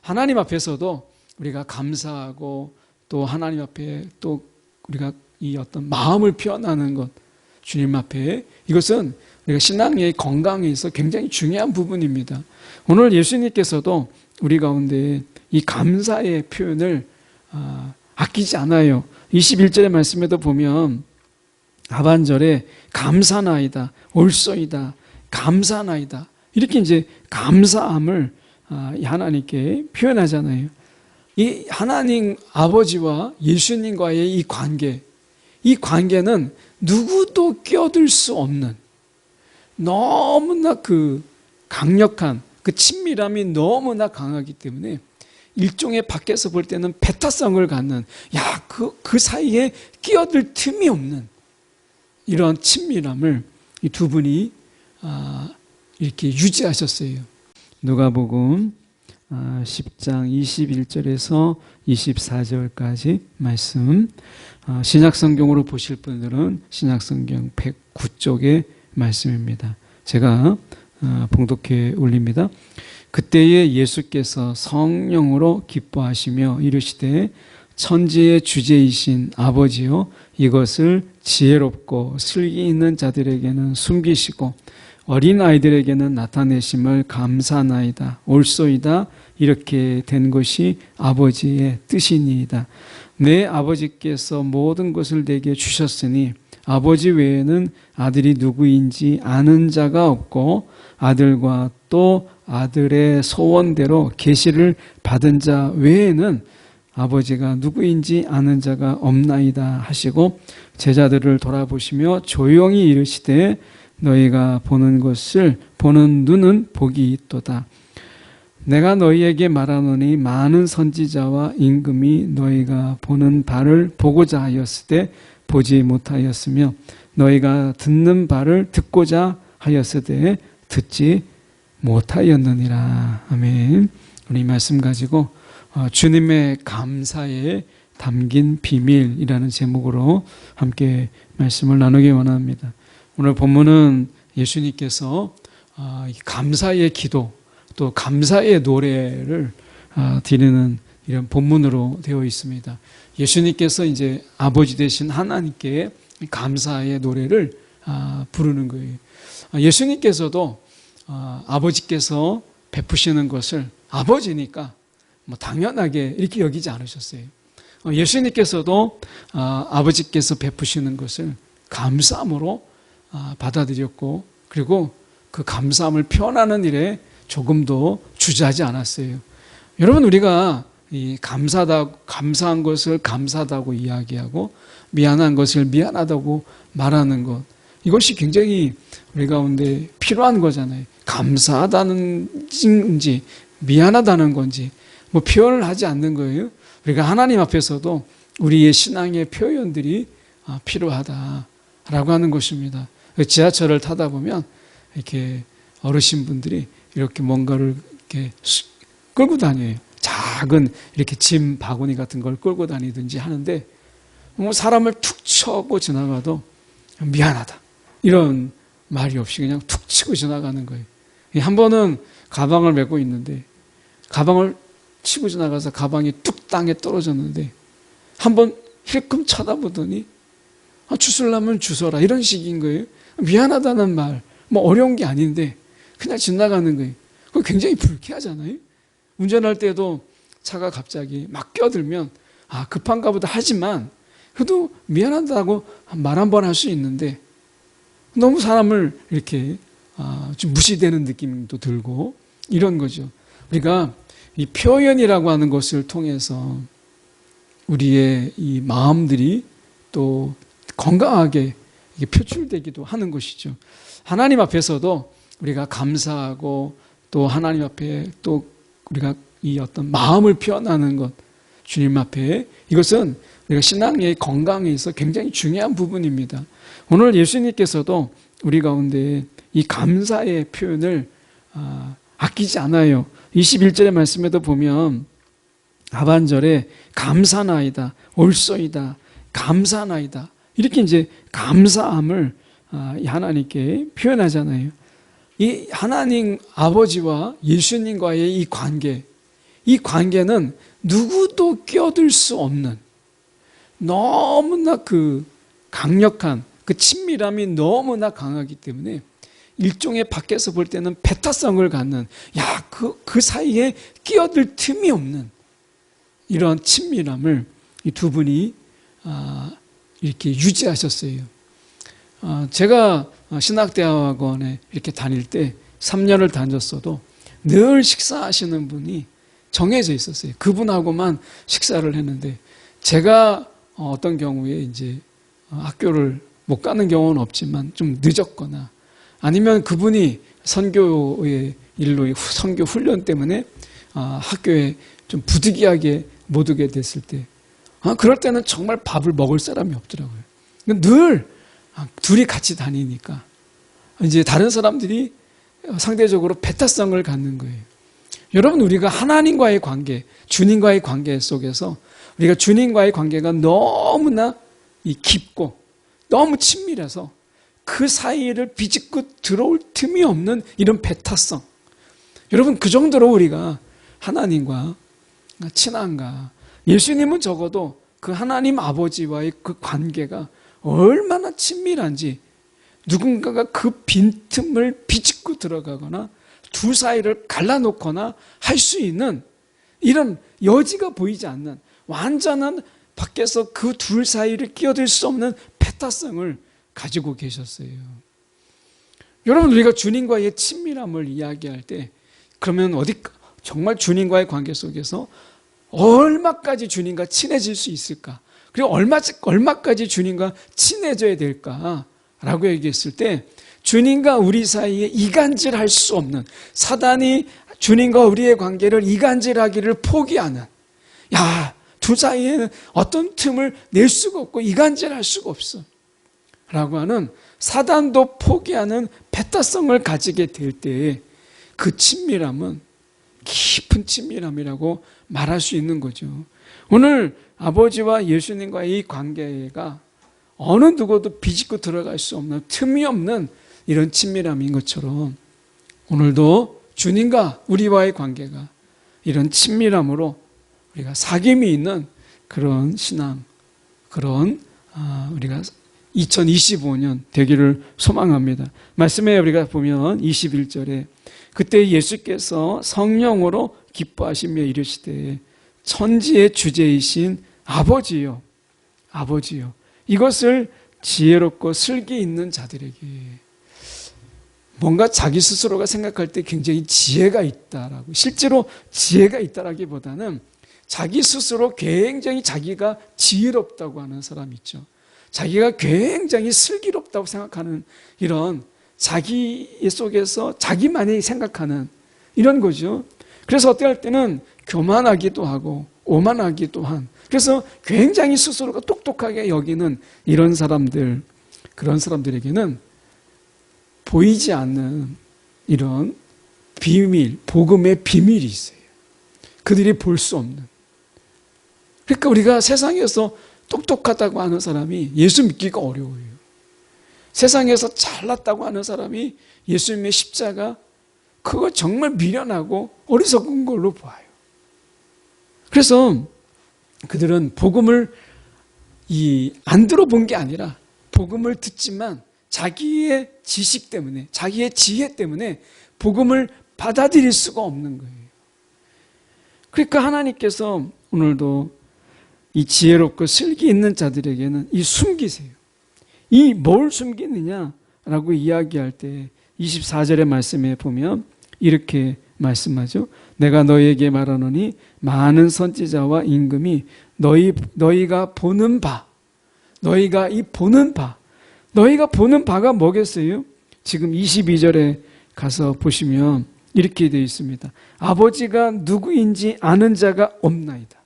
하나님 앞에서도 우리가 감사하고 또 하나님 앞에 또 우리가 이 어떤 마음을 표현하는 것 주님 앞에 이것은 우리가 신앙의 건강에 있어 굉장히 중요한 부분입니다. 오늘 예수님께서도 우리 가운데 이 감사의 표현을 아, 아끼지 않아요. 21절의 말씀에도 보면 하반절에 감사나이다, 올소이다, 감사나이다 이렇게 이제 감사함을 아, 하나님께 표현하잖아요. 이 하나님 아버지와 예수님과의 이 관계, 이 관계는 누구도 끼어들 수 없는 너무나 그 강력한 그 친밀함이 너무나 강하기 때문에 일종의 밖에서 볼 때는 배타성을 갖는 야, 그, 그 사이에 끼어들 틈이 없는 이런 친밀함을 이 두 분이 아, 이렇게 유지하셨어요. 누가복음 10장 아, 21절에서 24절까지 말씀 아, 신약성경으로 보실 분들은 신약성경 109쪽의 말씀입니다. 제가 아, 봉독해 올립니다. 그때에 예수께서 성령으로 기뻐하시며 이르시되 천지의 주제이신 아버지요 이것을 지혜롭고 슬기 있는 자들에게는 숨기시고 어린 아이들에게는 나타내심을 감사나이다 올소이다 이렇게 된 것이 아버지의 뜻이니이다. 내 아버지께서 모든 것을 내게 주셨으니 아버지 외에는 아들이 누구인지 아는 자가 없고 아들과 또 아들의 소원대로 계시를 받은 자 외에는 아버지가 누구인지 아는 자가 없나이다 하시고 제자들을 돌아보시며 조용히 이르시되 너희가 보는 것을 보는 눈은 복이 있도다. 내가 너희에게 말하노니 많은 선지자와 임금이 너희가 보는 바를 보고자 하였을 때 보지 못하였으며 너희가 듣는 바를 듣고자 하였을 때 듣지 못하였느니라. 아멘. 우리 말씀 가지고 어, 주님의 감사에 담긴 비밀이라는 제목으로 함께 말씀을 나누기 원합니다. 오늘 본문은 예수님께서 어, 감사의 기도 또 감사의 노래를 어, 드리는 이런 본문으로 되어 있습니다. 예수님께서 이제 아버지 되신 하나님께 감사의 노래를 아, 부르는 거예요. 아, 예수님께서도 아, 아버지께서 베푸시는 것을 아버지니까 뭐 당연하게 이렇게 여기지 않으셨어요. 어, 예수님께서도 아버지께서 베푸시는 것을 감사함으로 받아들였고 그리고 그 감사함을 표현하는 일에 조금도 주저하지 않았어요. 여러분 우리가 이 감사다 감사한 것을 감사하다고 이야기하고 미안한 것을 미안하다고 말하는 것 이것이 굉장히 우리 가운데 필요한 거잖아요. 감사하다는지 미안하다는 건지 뭐 표현을 하지 않는 거예요. 우리가 하나님 앞에서도 우리의 신앙의 표현들이 아, 필요하다라고 하는 것입니다. 지하철을 타다 보면 이렇게 어르신분들이 이렇게 뭔가를 이렇게 끌고 다녀요. 작은 이렇게 짐 바구니 같은 걸 끌고 다니든지 하는데 뭐 사람을 툭 쳐고 지나가도 미안하다 이런 말이 없이 그냥 툭 치고 지나가는 거예요. 한 번은 가방을 메고 있는데 가방을 치고 지나가서 가방이 뚝 땅에 떨어졌는데 한 번 힐끔 쳐다보더니 아, 주술라면 주서라 이런 식인 거예요. 미안하다는 말, 뭐 어려운 게 아닌데 그냥 지나가는 거예요. 그거 굉장히 불쾌하잖아요. 운전할 때도 차가 갑자기 막 껴들면 아 급한가 보다 하지만 그래도 미안하다고 말 한 번 할 수 있는데 너무 사람을 이렇게 아, 좀 무시되는 느낌도 들고 이런 거죠. 우리가 이 표현이라고 하는 것을 통해서 우리의 이 마음들이 또 건강하게 표출되기도 하는 것이죠. 하나님 앞에서도 우리가 감사하고 또 하나님 앞에 또 우리가 이 어떤 마음을 표현하는 것 주님 앞에 이것은 우리가 신앙의 건강에 있어 굉장히 중요한 부분입니다. 오늘 예수님께서도 우리 가운데 이 감사의 표현을 아, 아끼지 않아요. 21절의 말씀에도 보면 하반절에 감사나이다, 올소이다, 감사나이다 이렇게 이제 감사함을 아, 하나님께 표현하잖아요. 이 하나님 아버지와 예수님과의 이 관계, 이 관계는 누구도 끼어들 수 없는 너무나 그 강력한 그 친밀함이 너무나 강하기 때문에 일종의 밖에서 볼 때는 배타성을 갖는 야 그 그 사이에 끼어들 틈이 없는 이러한 친밀함을 이 두 분이 아, 이렇게 유지하셨어요. 아, 제가 신학대학원에 이렇게 다닐 때 3년을 다녔어도 늘 식사하시는 분이 정해져 있었어요. 그분하고만 식사를 했는데 제가 어떤 경우에 이제 학교를 못 가는 경우는 없지만 좀 늦었거나 아니면 그분이 선교의 일로 선교 훈련 때문에 학교에 좀 부득이하게 못 오게 됐을 때 그럴 때는 정말 밥을 먹을 사람이 없더라고요. 늘 둘이 같이 다니니까 이제 다른 사람들이 상대적으로 배타성을 갖는 거예요. 여러분 우리가 하나님과의 관계, 주님과의 관계 속에서 우리가 주님과의 관계가 너무나 깊고 너무 친밀해서 그 사이를 비집고 들어올 틈이 없는 이런 배타성. 여러분 그 정도로 우리가 하나님과 친한가. 예수님은 적어도 그 하나님 아버지와의 그 관계가 얼마나 친밀한지 누군가가 그 빈틈을 비집고 들어가거나 두 사이를 갈라놓거나 할 수 있는 이런 여지가 보이지 않는 완전한 밖에서 그 둘 사이를 끼어들 수 없는 패타성을 가지고 계셨어요. 여러분 우리가 주님과의 친밀함을 이야기할 때 그러면 어디 정말 주님과의 관계 속에서 얼마까지 주님과 친해질 수 있을까? 그리고 얼마 얼마까지 주님과 친해져야 될까? 라고 얘기했을 때 주님과 우리 사이에 이간질할 수 없는 사단이 주님과 우리의 관계를 이간질하기를 포기하는 야, 두 사이에는 어떤 틈을 낼 수가 없고 이간질할 수가 없어. 라고 하는 사단도 포기하는 배타성을 가지게 될때그 친밀함은 깊은 친밀함이라고 말할 수 있는 거죠. 오늘 아버지와 예수님과의 이 관계가 어느 누구도 비집고 들어갈 수 없는 틈이 없는 이런 친밀함인 것처럼 오늘도 주님과 우리와의 관계가 이런 친밀함으로 우리가 사귐이 있는 그런 신앙, 그런 아, 우리가 2025년 되기를 소망합니다. 말씀에 우리가 보면 21절에 그때 예수께서 성령으로 기뻐하시며 이르시되 천지의 주제이신 아버지요 아버지요 이것을 지혜롭고 슬기 있는 자들에게 뭔가 자기 스스로가 생각할 때 굉장히 지혜가 있다라고 실제로 지혜가 있다라기보다는 자기 스스로 굉장히 자기가 지혜롭다고 하는 사람 있죠. 자기가 굉장히 슬기롭다고 생각하는 이런 자기 속에서 자기만이 생각하는 이런 거죠. 그래서 어떨 때는 교만하기도 하고 오만하기도 한 그래서 굉장히 스스로가 똑똑하게 여기는 이런 사람들 그런 사람들에게는 보이지 않는 이런 비밀, 복음의 비밀이 있어요. 그들이 볼 수 없는. 그러니까 우리가 세상에서 똑똑하다고 하는 사람이 예수 믿기가 어려워요. 세상에서 잘났다고 하는 사람이 예수님의 십자가 그거 정말 미련하고 어리석은 걸로 봐요. 그래서 그들은 복음을 이 안 들어본 게 아니라 복음을 듣지만 자기의 지식 때문에 자기의 지혜 때문에 복음을 받아들일 수가 없는 거예요. 그러니까 하나님께서 오늘도 이 지혜롭고 슬기 있는 자들에게는 이 숨기세요. 이 뭘 숨기느냐라고 이야기할 때 24절의 말씀에 보면 이렇게 말씀하죠. 내가 너희에게 말하노니 많은 선지자와 임금이 너희 너희가 보는 바 너희가 이 보는 바 너희가 보는 바가 뭐겠어요? 지금 22절에 가서 보시면 이렇게 되어 있습니다. 아버지가 누구인지 아는 자가 없나이다.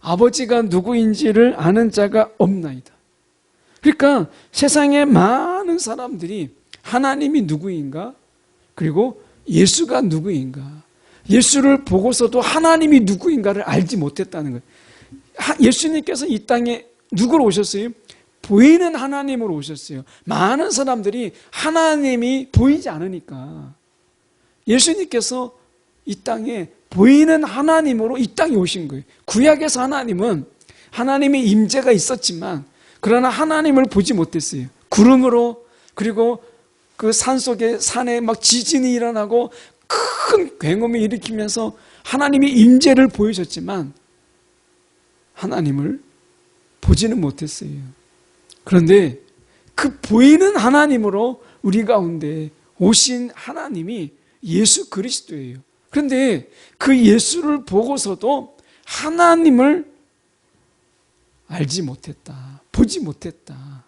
아버지가 누구인지를 아는 자가 없나이다. 그러니까 세상에 많은 사람들이 하나님이 누구인가? 그리고 예수가 누구인가? 예수를 보고서도 하나님이 누구인가를 알지 못했다는 거예요. 예수님께서 이 땅에 누구로 오셨어요? 보이는 하나님으로 오셨어요. 많은 사람들이 하나님이 보이지 않으니까 예수님께서 이 땅에 보이는 하나님으로 이 땅에 오신 거예요. 구약에서 하나님은 하나님의 임재가 있었지만 그러나 하나님을 보지 못했어요. 구름으로 그리고 그 산 속에 산에 막 지진이 일어나고 큰 굉음을 일으키면서 하나님의 임재를 보여줬지만 하나님을 보지는 못했어요. 그런데 그 보이는 하나님으로 우리 가운데 오신 하나님이 예수 그리스도예요. 그런데 그 예수를 보고서도 하나님을 알지 못했다. 보지 못했다.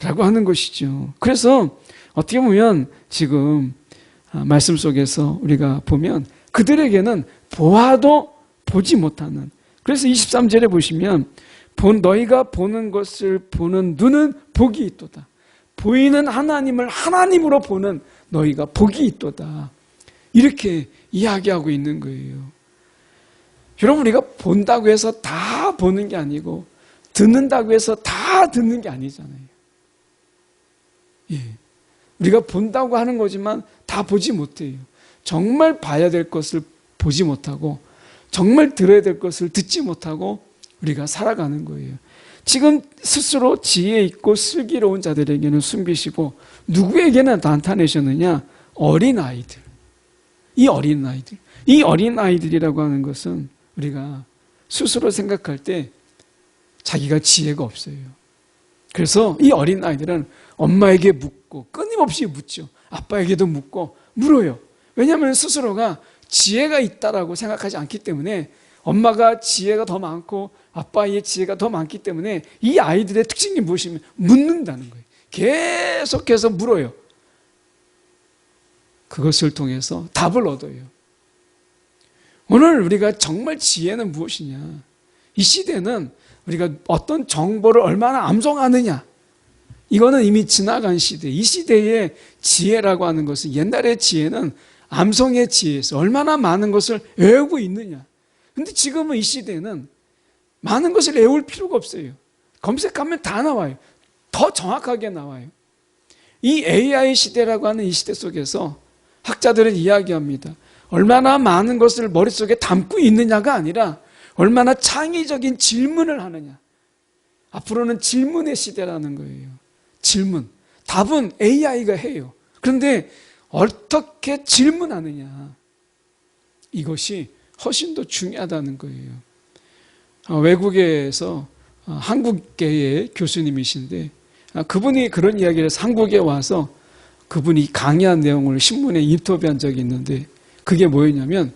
라고 하는 것이죠. 그래서 어떻게 보면 지금 말씀 속에서 우리가 보면 그들에게는 보아도 보지 못하는 그래서 23절에 보시면 본 너희가 보는 것을 보는 눈은 복이 있도다. 보이는 하나님을 하나님으로 보는 너희가 복이 있도다. 이렇게 이야기하고 있는 거예요. 여러분 우리가 본다고 해서 다 보는 게 아니고 듣는다고 해서 다 듣는 게 아니잖아요. 예. 우리가 본다고 하는 거지만 다 보지 못해요. 정말 봐야 될 것을 보지 못하고 정말 들어야 될 것을 듣지 못하고 우리가 살아가는 거예요. 지금 스스로 지혜 있고 슬기로운 자들에게는 숨기시고 누구에게는 나타내셨느냐? 어린 아이들. 이 어린 아이들. 이 어린 아이들이라고 하는 것은 우리가 스스로 생각할 때 자기가 지혜가 없어요. 그래서 이 어린 아이들은 엄마에게 묻고 끊임없이 묻죠. 아빠에게도 묻고 물어요. 왜냐하면 스스로가 지혜가 있다라고 생각하지 않기 때문에 엄마가 지혜가 더 많고 아빠의 지혜가 더 많기 때문에 이 아이들의 특징이 무엇이면 묻는다는 거예요. 계속해서 물어요. 그것을 통해서 답을 얻어요. 오늘 우리가 정말 지혜는 무엇이냐? 이 시대는 우리가 어떤 정보를 얼마나 암송하느냐? 이거는 이미 지나간 시대. 이 시대의 지혜라고 하는 것은 옛날의 지혜는 암송의 지혜에서 얼마나 많은 것을 외우고 있느냐. 근데 지금은 이 시대는 많은 것을 외울 필요가 없어요. 검색하면 다 나와요. 더 정확하게 나와요. 이 AI 시대라고 하는 이 시대 속에서 학자들은 이야기합니다. 얼마나 많은 것을 머릿속에 담고 있느냐가 아니라 얼마나 창의적인 질문을 하느냐. 앞으로는 질문의 시대라는 거예요. 질문. 답은 AI가 해요. 그런데 어떻게 질문하느냐. 이것이 훨씬 더 중요하다는 거예요. 어, 외국에서 어, 한국계의 교수님이신데 아, 그분이 그런 이야기를 해서 한국에 와서 그분이 강의한 내용을 신문에 인터뷰한 적이 있는데 그게 뭐였냐면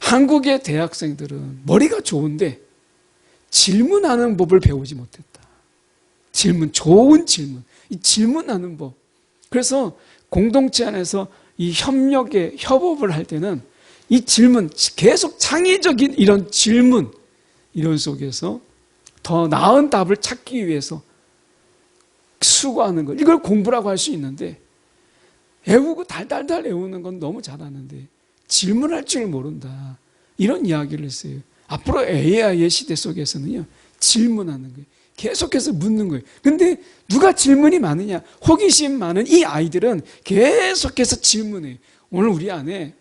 한국의 대학생들은 머리가 좋은데 질문하는 법을 배우지 못했다. 질문, 좋은 질문. 이 질문하는 법. 그래서 공동체 안에서 이 협력에 협업을 할 때는 이 질문, 계속 창의적인 이런 질문, 이런 속에서 더 나은 답을 찾기 위해서 수고하는 것. 이걸 공부라고 할 수 있는데, 외우고 달달달 외우는 건 너무 잘하는데, 질문할 줄 모른다. 이런 이야기를 했어요. 앞으로 AI의 시대 속에서는요, 질문하는 거예요. 계속해서 묻는 거예요. 근데 누가 질문이 많으냐? 호기심 많은 이 아이들은 계속해서 질문해요. 오늘 우리 안에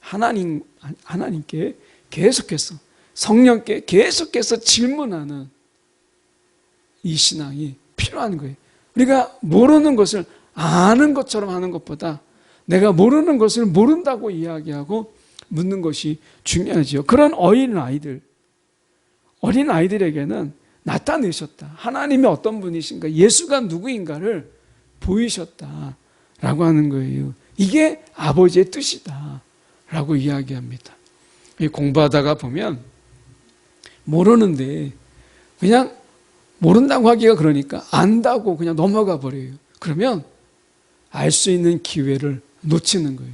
하나님, 하나님께 계속해서 성령께 계속해서 질문하는 이 신앙이 필요한 거예요. 우리가 모르는 것을 아는 것처럼 하는 것보다 내가 모르는 것을 모른다고 이야기하고 묻는 것이 중요하죠. 그런 어린 아이들, 어린 아이들에게는 나타내셨다. 하나님이 어떤 분이신가, 예수가 누구인가를 보이셨다. 라고 하는 거예요. 이게 아버지의 뜻이다. 라고 이야기합니다. 공부하다가 보면 모르는데 그냥 모른다고 하기가 그러니까 안다고 그냥 넘어가 버려요. 그러면 알 수 있는 기회를 놓치는 거예요.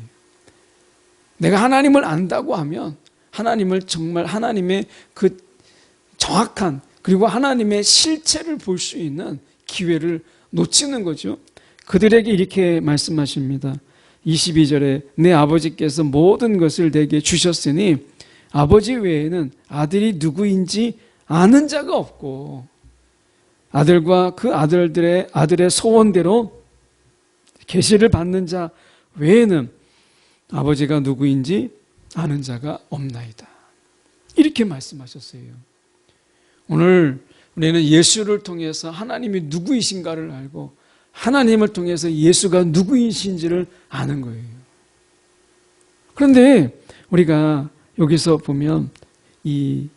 내가 하나님을 안다고 하면 하나님을 정말 하나님의 그 정확한 그리고 하나님의 실체를 볼 수 있는 기회를 놓치는 거죠. 그들에게 이렇게 말씀하십니다. 22절에 내 아버지께서 모든 것을 내게 주셨으니 아버지 외에는 아들이 누구인지 아는 자가 없고 아들과 그 아들들의 아들의 소원대로 계시를 받는 자 외에는 아버지가 누구인지 아는 자가 없나이다. 이렇게 말씀하셨어요. 오늘 우리는 예수를 통해서 하나님이 누구이신가를 알고 하나님을 통해서 예수가 누구이신지를 아는 거예요. 그런데 우리가 여기서 보면 이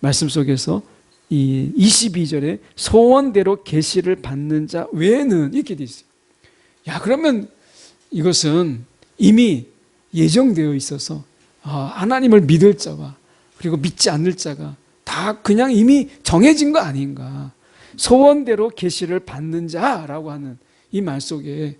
말씀 속에서 이 22절에 소원대로 계시를 받는 자 외에는 이렇게 돼 있어요. 야, 그러면 이것은 이미 예정되어 있어서 아, 하나님을 믿을 자와 그리고 믿지 않을 자가 다 그냥 이미 정해진 거 아닌가. 소원대로 계시를 받는 자라고 하는 이 말 속에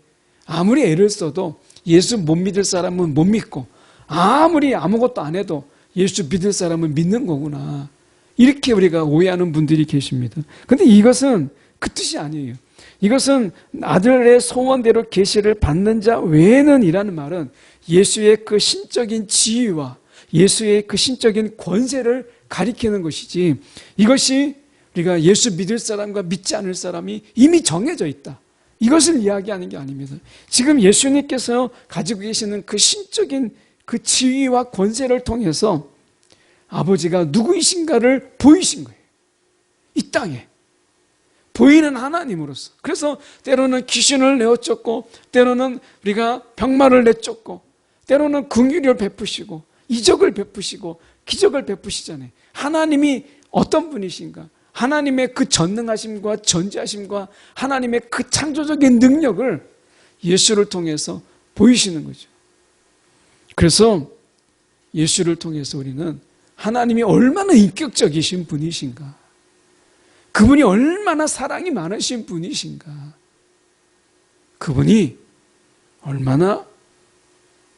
아무리 애를 써도 예수 못 믿을 사람은 못 믿고 아무리 아무것도 안 해도 예수 믿을 사람은 믿는 거구나. 이렇게 우리가 오해하는 분들이 계십니다. 근데 이것은 그 뜻이 아니에요. 이것은 아들의 소원대로 계시를 받는 자 외에는 이라는 말은 예수의 그 신적인 지위와 예수의 그 신적인 권세를 가리키는 것이지 이것이 우리가 예수 믿을 사람과 믿지 않을 사람이 이미 정해져 있다. 이것을 이야기하는 게 아닙니다. 지금 예수님께서 가지고 계시는 그 신적인 그 지위와 권세를 통해서 아버지가 누구이신가를 보이신 거예요. 이 땅에. 보이는 하나님으로서. 그래서 때로는 귀신을 내어쫓고, 때로는 우리가 병마를 내쫓고, 때로는 긍휼을 베푸시고, 이적을 베푸시고, 기적을 베푸시잖아요. 하나님이 어떤 분이신가? 하나님의 그 전능하심과 전지하심과 하나님의 그 창조적인 능력을 예수를 통해서 보이시는 거죠. 그래서 예수를 통해서 우리는 하나님이 얼마나 인격적이신 분이신가. 그분이 얼마나 사랑이 많으신 분이신가. 그분이 얼마나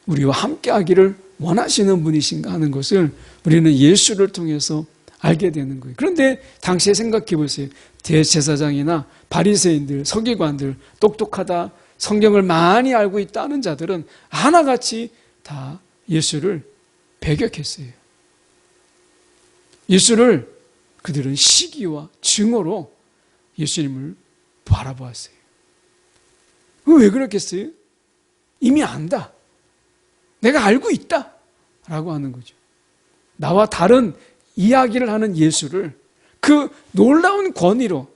우리와 함께 하기를 원하시는 분이신가 하는 것을 우리는 예수를 통해서 알게 되는 거예요. 그런데 당시에 생각해 보세요. 대제사장이나 바리새인들, 서기관들, 똑똑하다, 성경을 많이 알고 있다는 자들은 하나같이 다 예수를 배격했어요. 예수를 그들은 시기와 증오로 예수님을 바라보았어요. 왜 그렇겠어요? 이미 안다. 내가 알고 있다. 라고 하는 거죠. 나와 다른 이야기를 하는 예수를 그 놀라운 권위로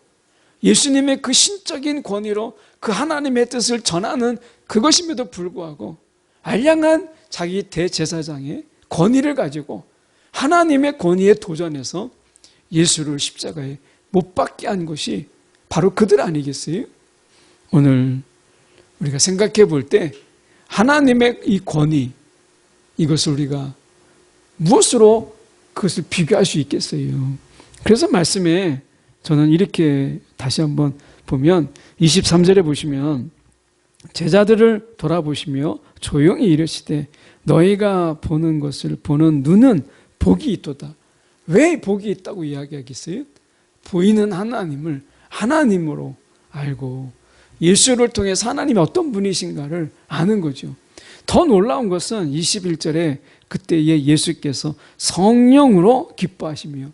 예수님의 그 신적인 권위로 그 하나님의 뜻을 전하는 그것임에도 불구하고 알량한 자기 대제사장의 권위를 가지고 하나님의 권위에 도전해서 예수를 십자가에 못 박게 한 것이 바로 그들 아니겠어요? 오늘 우리가 생각해 볼 때 하나님의 이 권위 이것을 우리가 무엇으로 그것을 비교할 수 있겠어요? 그래서 말씀에 저는 이렇게 다시 한번 보면 23절에 보시면 제자들을 돌아보시며 조용히 이르시되 너희가 보는 것을 보는 눈은 복이 있도다. 왜 복이 있다고 이야기하겠어요? 보이는 하나님을 하나님으로 알고 예수를 통해서 하나님이 어떤 분이신가를 아는 거죠. 더 놀라운 것은 21절에 그때에 예수께서 성령으로 기뻐하시며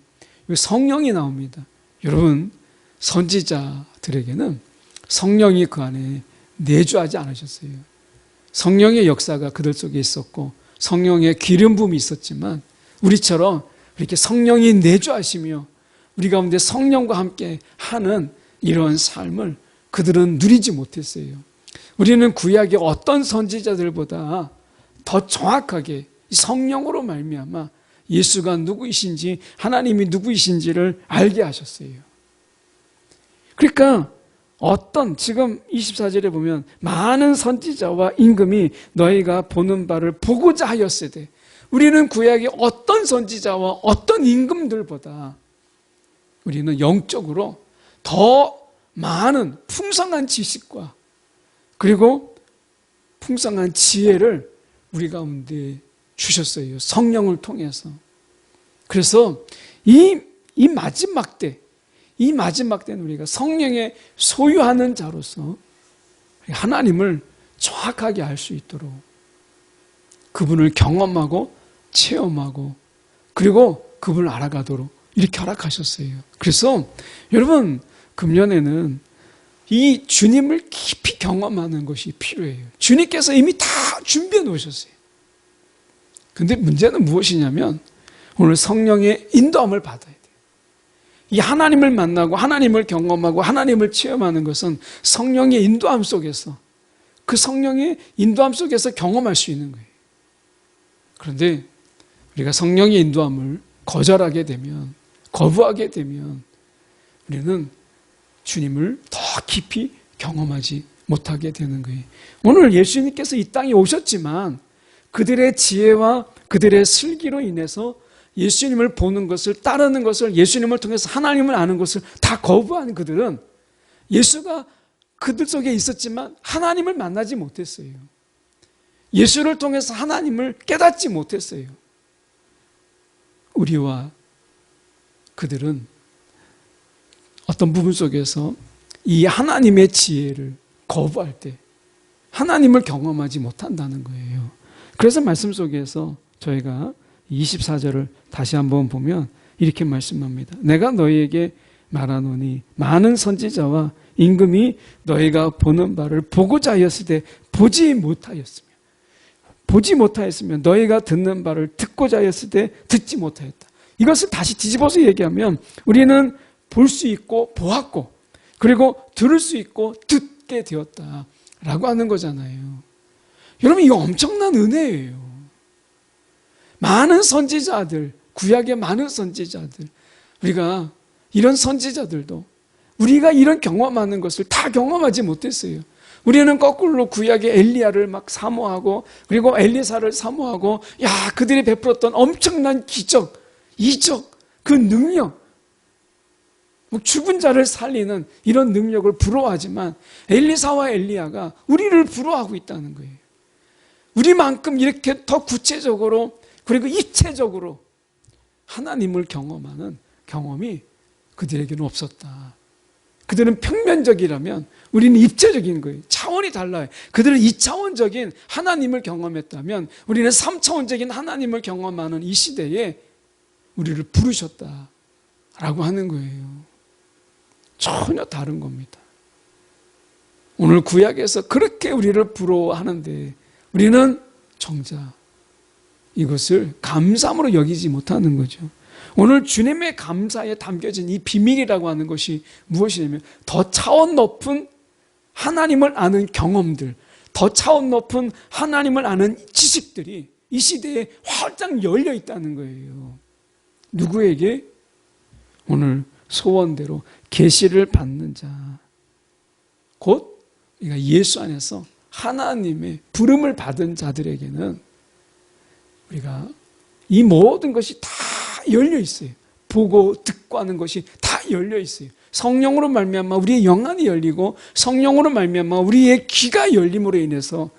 성령이 나옵니다. 여러분 선지자들에게는 성령이 그 안에 내주하지 않으셨어요. 성령의 역사가 그들 속에 있었고 성령의 기름 부음이 있었지만 우리처럼 이렇게 성령이 내주하시며 우리 가운데 성령과 함께 하는 이런 삶을 그들은 누리지 못했어요. 우리는 구약의 어떤 선지자들보다 더 정확하게 성령으로 말미암아 예수가 누구이신지 하나님이 누구이신지를 알게 하셨어요. 그러니까 어떤 지금 24절에 보면 많은 선지자와 임금이 너희가 보는 바를 보고자 하였으되 우리는 구약의 어떤 선지자와 어떤 임금들보다 우리는 영적으로 더 많은 풍성한 지식과 그리고 풍성한 지혜를 우리 가운데 주셨어요. 성령을 통해서. 그래서 이, 이 마지막 때, 이 마지막 때는 우리가 성령의 소유하는 자로서 하나님을 정확하게 알 수 있도록 그분을 경험하고 체험하고 그리고 그분을 알아가도록 이렇게 허락하셨어요. 그래서 여러분 금년에는 이 주님을 깊이 경험하는 것이 필요해요. 주님께서 이미 다 준비해 놓으셨어요. 근데 문제는 무엇이냐면 오늘 성령의 인도함을 받아야 돼요. 이 하나님을 만나고 하나님을 경험하고 하나님을 체험하는 것은 성령의 인도함 속에서 그 성령의 인도함 속에서 경험할 수 있는 거예요. 그런데 우리가 성령의 인도함을 거절하게 되면 거부하게 되면 우리는 주님을 더 깊이 경험하지 못하게 되는 거예요. 오늘 예수님께서 이 땅에 오셨지만 그들의 지혜와 그들의 슬기로 인해서 예수님을 보는 것을 따르는 것을 예수님을 통해서 하나님을 아는 것을 다 거부한 그들은 예수가 그들 속에 있었지만 하나님을 만나지 못했어요. 예수를 통해서 하나님을 깨닫지 못했어요. 우리와 그들은 어떤 부분 속에서 이 하나님의 지혜를 거부할 때 하나님을 경험하지 못한다는 거예요. 그래서 말씀 속에서 저희가 24절을 다시 한번 보면 이렇게 말씀합니다. 내가 너희에게 말하노니 많은 선지자와 임금이 너희가 보는 바를 보고자 하였을 때 보지 못하였으며 보지 못하였으면 너희가 듣는 바를 듣고자 하였을 때 듣지 못하였다. 이것을 다시 뒤집어서 얘기하면 우리는 볼 수 있고 보았고 그리고 들을 수 있고 듣게 되었다라고 하는 거잖아요. 여러분 이거 엄청난 은혜예요. 많은 선지자들, 구약의 많은 선지자들, 우리가 이런 선지자들도 우리가 이런 경험하는 것을 다 경험하지 못했어요. 우리는 거꾸로 구약의 엘리야를 막 사모하고 그리고 엘리사를 사모하고 야 그들이 베풀었던 엄청난 기적, 이적, 그 능력 뭐 죽은 자를 살리는 이런 능력을 부러워하지만 엘리사와 엘리야가 우리를 부러워하고 있다는 거예요. 우리만큼 이렇게 더 구체적으로 그리고 입체적으로 하나님을 경험하는 경험이 그들에게는 없었다. 그들은 평면적이라면 우리는 입체적인 거예요. 차원이 달라요. 그들은 2차원적인 하나님을 경험했다면 우리는 3차원적인 하나님을 경험하는 이 시대에 우리를 부르셨다. 라고 하는 거예요. 전혀 다른 겁니다. 오늘 구약에서 그렇게 우리를 부러워하는데 우리는 정작 이것을 감사함으로 여기지 못하는 거죠. 오늘 주님의 감사에 담겨진 이 비밀이라고 하는 것이 무엇이냐면 더 차원 높은 하나님을 아는 경험들, 더 차원 높은 하나님을 아는 지식들이 이 시대에 활짝 열려 있다는 거예요. 누구에게? 오늘 소원대로 계시를 받는 자. 곧 예수 안에서 하나님의 부름을 받은 자들에게는 우리가 이 모든 것이 다 열려 있어요. 보고 듣고 하는 것이 다 열려 있어요. 성령으로 말미암아 우리의 영안이 열리고 성령으로 말미암아 우리의 귀가 열림으로 인해서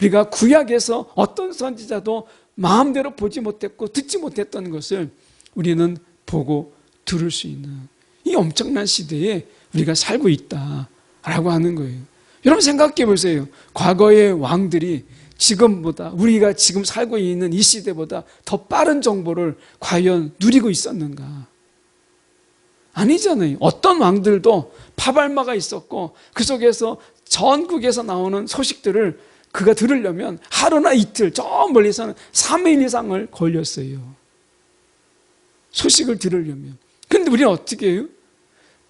우리가 구약에서 어떤 선지자도 마음대로 보지 못했고 듣지 못했던 것을 우리는 보고 들을 수 있는 이 엄청난 시대에 우리가 살고 있다라고 하는 거예요. 여러분 생각해 보세요. 과거의 왕들이 지금보다 우리가 지금 살고 있는 이 시대보다 더 빠른 정보를 과연 누리고 있었는가? 아니잖아요. 어떤 왕들도 파발마가 있었고 그 속에서 전국에서 나오는 소식들을 그가 들으려면 하루나 이틀 저 멀리서는 3일 이상을 걸렸어요. 소식을 들으려면. 근데 우리는 어떻게 해요?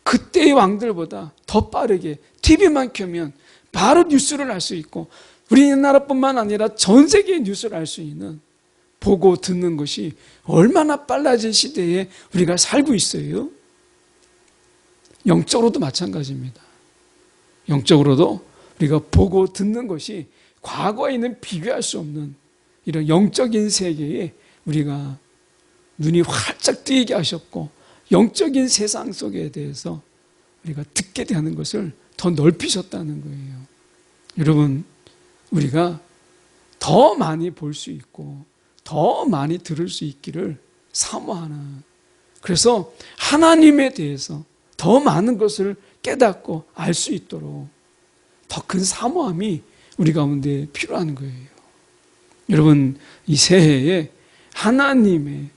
그때의 왕들보다 더 빠르게 TV만 켜면 바로 뉴스를 알 수 있고 우리나라뿐만 아니라 전 세계의 뉴스를 알 수 있는 보고 듣는 것이 얼마나 빨라진 시대에 우리가 살고 있어요. 영적으로도 마찬가지입니다. 영적으로도 우리가 보고 듣는 것이 과거에는 비교할 수 없는 이런 영적인 세계에 우리가 눈이 활짝 뜨이게 하셨고 영적인 세상 속에 대해서 우리가 듣게 되는 것을 더 넓히셨다는 거예요. 여러분, 우리가 더 많이 볼 수 있고 더 많이 들을 수 있기를 사모하는 그래서 하나님에 대해서 더 많은 것을 깨닫고 알 수 있도록 더 큰 사모함이 우리 가운데 필요한 거예요. 여러분, 이 새해에 하나님의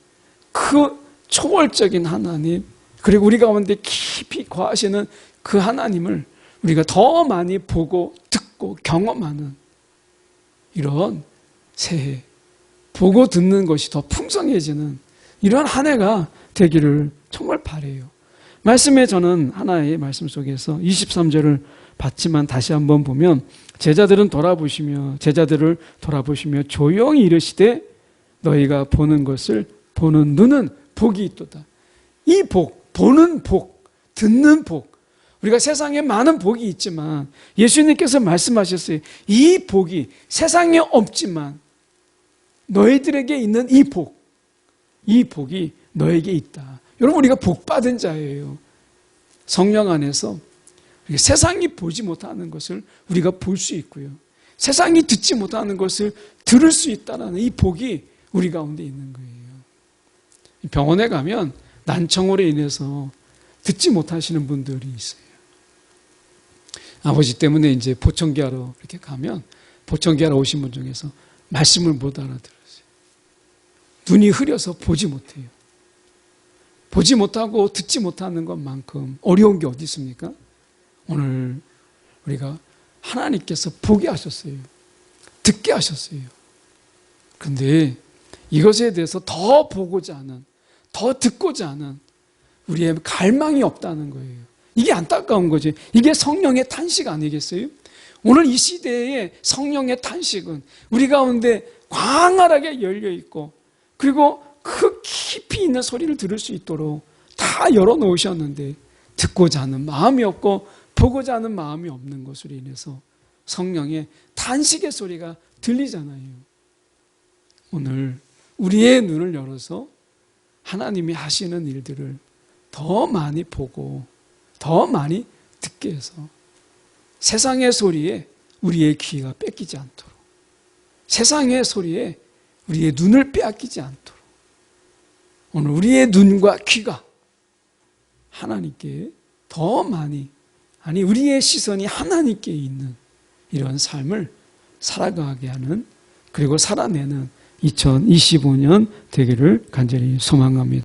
그 초월적인 하나님, 그리고 우리 가운데 깊이 거하시는 그 하나님을 우리가 더 많이 보고 듣고 경험하는 이런 새해 보고 듣는 것이 더 풍성해지는 이러한 한 해가 되기를 정말 바래요. 말씀에 저는 하나의 말씀 속에서 23절을 봤지만 다시 한번 보면 제자들은 돌아보시며 제자들을 돌아보시며 조용히 이르시되 너희가 보는 것을 보는 눈은 복이 있도다. 이 복, 보는 복, 듣는 복. 우리가 세상에 많은 복이 있지만 예수님께서 말씀하셨어요. 이 복이 세상에 없지만 너희들에게 있는 이 복, 이 복이 너에게 있다. 여러분 우리가 복 받은 자예요. 성령 안에서 세상이 보지 못하는 것을 우리가 볼 수 있고요. 세상이 듣지 못하는 것을 들을 수 있다는 이 복이 우리 가운데 있는 거예요. 병원에 가면 난청으로 인해서 듣지 못하시는 분들이 있어요. 아버지 때문에 이제 보청기 하러 이렇게 가면 보청기 하러 오신 분 중에서 말씀을 못 알아들었어요. 눈이 흐려서 보지 못해요. 보지 못하고 듣지 못하는 것만큼 어려운 게 어디 있습니까? 오늘 우리가 하나님께서 보게 하셨어요. 듣게 하셨어요. 그런데 이것에 대해서 더 보고자 하는, 더 듣고자 하는 우리의 갈망이 없다는 거예요. 이게 안타까운 거지. 이게 성령의 탄식 아니겠어요? 오늘 이 시대의 성령의 탄식은 우리 가운데 광활하게 열려 있고 그리고 그 깊이 있는 소리를 들을 수 있도록 다 열어 놓으셨는데 듣고자 하는 마음이 없고 보고자 하는 마음이 없는 것으로 인해서 성령의 탄식의 소리가 들리잖아요. 오늘 우리의 눈을 열어서 하나님이 하시는 일들을 더 많이 보고 더 많이 듣게 해서 세상의 소리에 우리의 귀가 뺏기지 않도록 세상의 소리에 우리의 눈을 빼앗기지 않도록 오늘 우리의 눈과 귀가 하나님께 더 많이 아니 우리의 시선이 하나님께 있는 이런 삶을 살아가게 하는 그리고 살아내는 2025년 되기를 간절히 소망합니다.